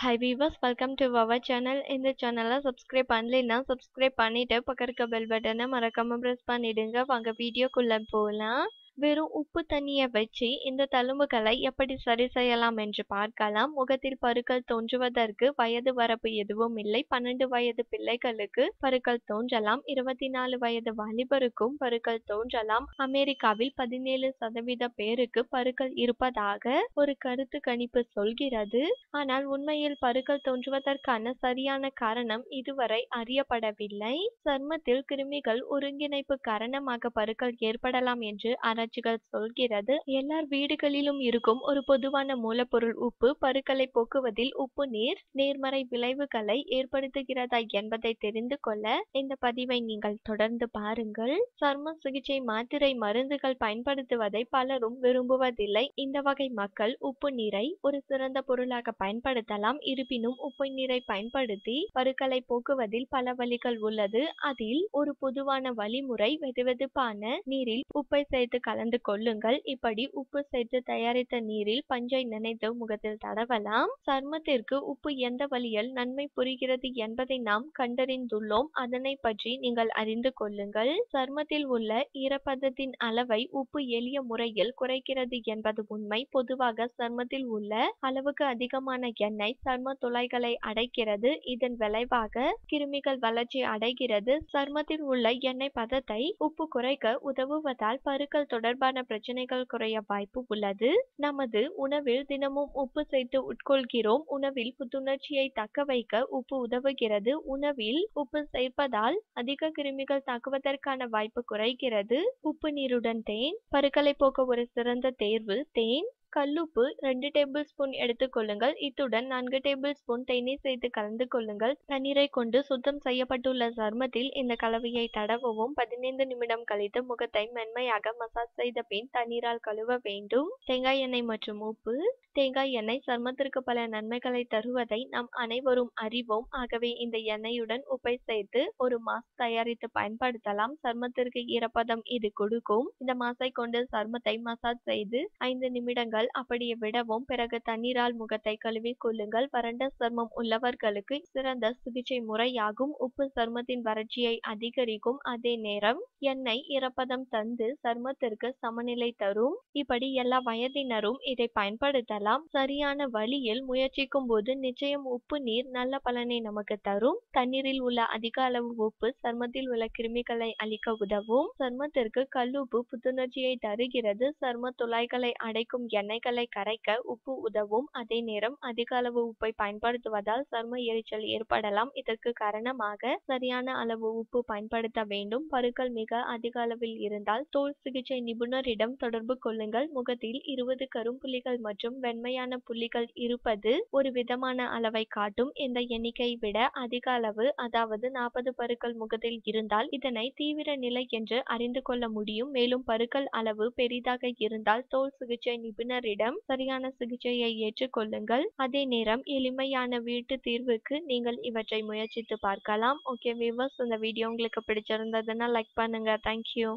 Hi viewers welcome to our channel இந்த சேனலை subscribe பண்ணலைன்னா சப்ஸ்கிரைப் பண்ணிவிட்டு பக்கம் இருக்க பெல் பட்டனை மறக்காமல் ப்ரெஸ் பண்ணிவிடுங்க வாங்க வீடியோக்குள்ளே போகலாம் வெறும் உப்பு தண்ணியை வச்சு இந்த தழும்புகளை எப்படி சரி செய்யலாம் என்று பார்க்கலாம். முகத்தில் பருக்கள் தோன்றுவதற்கு வயது வரப்பு எதுவும் இல்லை. பன்னெண்டு வயது பிள்ளைகளுக்கு பருக்கள் தோன்றலாம். இருபத்தி நாலு வயது வாலிபருக்கும் பருக்கள் தோன்றலாம். அமெரிக்காவில் பதினேழு சதவீத பேருக்கு பருக்கள் இருப்பதாக ஒரு கருத்து கணிப்பு சொல்கிறது. ஆனால் உண்மையில் பருக்கள் தோன்றுவதற்கான சரியான காரணம் இதுவரை அறியப்படவில்லை. சர்மத்தில் கிருமிகள் ஒருங்கிணைப்பு காரணமாக பருக்கள் ஏற்படலாம் என்று ஆராய்ச்சிகள் சொல்கிறது. எல்லார் வீடுகளிலும் இருக்கும் ஒரு பொதுவான மூலப்பொருள் உப்பு பருக்களை போக்குவதில் உப்பு நீர் நேர்மறை விளைவுகளை ஏற்படுத்துகிறதா என்பதை தெரிந்து கொள்ள இந்த பதிவை நீங்கள் தொடர்ந்து பாருங்கள். சர்ம சிகிச்சை மாத்திரை மருந்துகள் பயன்படுத்துவதை பலரும் விரும்புவதில்லை. இந்த வகை மக்கள் உப்பு நீரை ஒரு சிறந்த பொருளாக பயன்படுத்தலாம். இருப்பினும் உப்பு நீரை பயன்படுத்தி பருக்களை போக்குவதில் பல வழிகள் உள்ளது. அதில் ஒரு பொதுவான வழிமுறை வெதுவெதுப்பான நீரில் உப்பை சேர்த்து கலந்து கொள்ளுங்கள். இப்படி உப்பு சேர்த்து தயாரித்த நீரில் பஞ்சை நினைத்து முகத்தில் தடவலாம். சர்மத்திற்கு உப்பு எந்த வழியில் நன்மை புரிகிறது என்பதை நாம் கண்டறிந்துள்ளோம். அதனை பற்றி நீங்கள் அறிந்து கொள்ளுங்கள். சர்மத்தில் உள்ள ஈரப்பதத்தின் அளவை உப்பு எளிய முறையில் குறைக்கிறது என்பது உண்மை. பொதுவாக சர்மத்தில் உள்ள அளவுக்கு அதிகமான எண்ணெய் சர்ம துளைகளை அடைக்கிறது. இதன் விளைவாக கிருமிகள் வளர்ச்சி அடைகிறது. சர்மத்தில் உள்ள எண்ணெய் பதத்தை உப்பு குறைக்க உதவுவதால் பருக்கள் தொடர்பான பிரச்சனைகள் குறைய வாய்ப்பு உள்ளது. நமது உணவில் தினமும் உப்பு சேர்த்து உட்கொள்கிறோம். உணவில் புத்துணர்ச்சியை தக்க வைக்க உப்பு உதவுகிறது. உணவில் உப்பு சேர்ப்பதால் அதிக கிருமிகள் தாக்குவதற்கான வாய்ப்பு குறைகிறது. உப்பு நீருடன் தேன் பருக்களை போக்க ஒரு சிறந்த தேர்வு தேன் கல்லுப்பு ரெண்டு டேபிள் ஸ்பூன் எடுத்துக்கொள்ளுங்கள் இத்துடன் நான்கு டேபிள் ஸ்பூன் தேநீர் சேர்த்து கலந்து கொள்ளுங்கள். தண்ணீரை கொண்டு சுத்தம் செய்யப்பட்டுள்ள சர்மத்தில் இந்த கலவையை தடவவும். பதினைந்து நிமிடம் கழித்து முகத்தை மென்மையாக மசாஜ் செய்த பின் தண்ணீரால் கழுவ வேண்டும். தேங்காய் எண்ணெய் மற்றும் உப்பு. தேங்காய் எண்ணெய் சர்மத்திற்கு பல நன்மைகளை தருவதை நாம் அனைவரும் அறிவோம். ஆகவே இந்த எண்ணெயுடன் உப்பை சேர்த்து ஒரு மாஸ்க் தயாரித்து பயன்படுத்தலாம். சர்மத்திற்கு ஈரப்பதம் இது கொடுக்கும். இந்த மாஸை கொண்டு சர்மத்தை மசாஜ் செய்து ஐந்து நிமிடங்கள் அப்படியே விடவும் பிறகு தண்ணீரால் முகத்தை கழுவி கொள்ளுங்கள். வறண்ட சர்மம் உள்ளவர்களுக்கு சிறந்த சிகிச்சை முறையாகும். உப்பு சர்மத்தின் வறட்சியை அதிகரிக்கும். அதே நேரம் எண்ணெய் இறப்பதம் தந்து சர்மத்திற்கு சமநிலை தரும். இப்படி எல்லா வயதினரும் இதை பயன்படுத்தலாம். சரியான வழியில் முயற்சிக்கும் போது நிச்சயம் உப்பு நீர் நல்ல பலனை நமக்கு தரும். தண்ணீரில் உள்ள அதிக அளவு உப்பு சர்மத்தில் உள்ள கிருமிகளை அழிக்க உதவும். சர்மத்திற்கு கல்லுப்பு புத்துணர்ச்சியை தருகிறது. சர்ம துளைகளை அடைக்கும் எண்ணெய்களை கரைக்க உப்பு உதவும். அதே நேரம் அதிக அளவு உப்பை பயன்படுத்துவதால் சரும எரிச்சல் ஏற்படலாம். இதற்கு காரணமாக சரியான அளவு உப்பு பயன்படுத்த வேண்டும். பருக்கள் மிக அதிக அளவில் இருந்தால் தோல் சிகிச்சை நிபுணரிடம் தொடர்பு கொள்ளுங்கள். முகத்தில் இருபது கரும்புள்ளிகள் மற்றும் வெண்மையான புள்ளிகள் இருப்பது ஒரு விதமான அளவை காட்டும். இந்த எண்ணிக்கை விட அதிக அளவு அதாவது நாற்பது பருக்கள் முகத்தில் இருந்தால் இதனை தீவிர நிலை என்று அறிந்து கொள்ள முடியும். மேலும் பருக்கள் அளவு பெரிதாக இருந்தால் தோல் சிகிச்சை நிபுணரிடம் சரியான சிகிச்சையை ஏற்றுக்கொள்ளுங்கள் அதே நேரம் எளிமையான வீட்டு தீர்வுக்கு நீங்கள் இவற்றை முயற்சித்து பார்க்கலாம். ஓகே விவர்ஸ் இந்த வீடியோ உங்களுக்கு பிடிச்சிருந்ததுன்னா லைக் பண்ணுங்க. தேங்க்யூ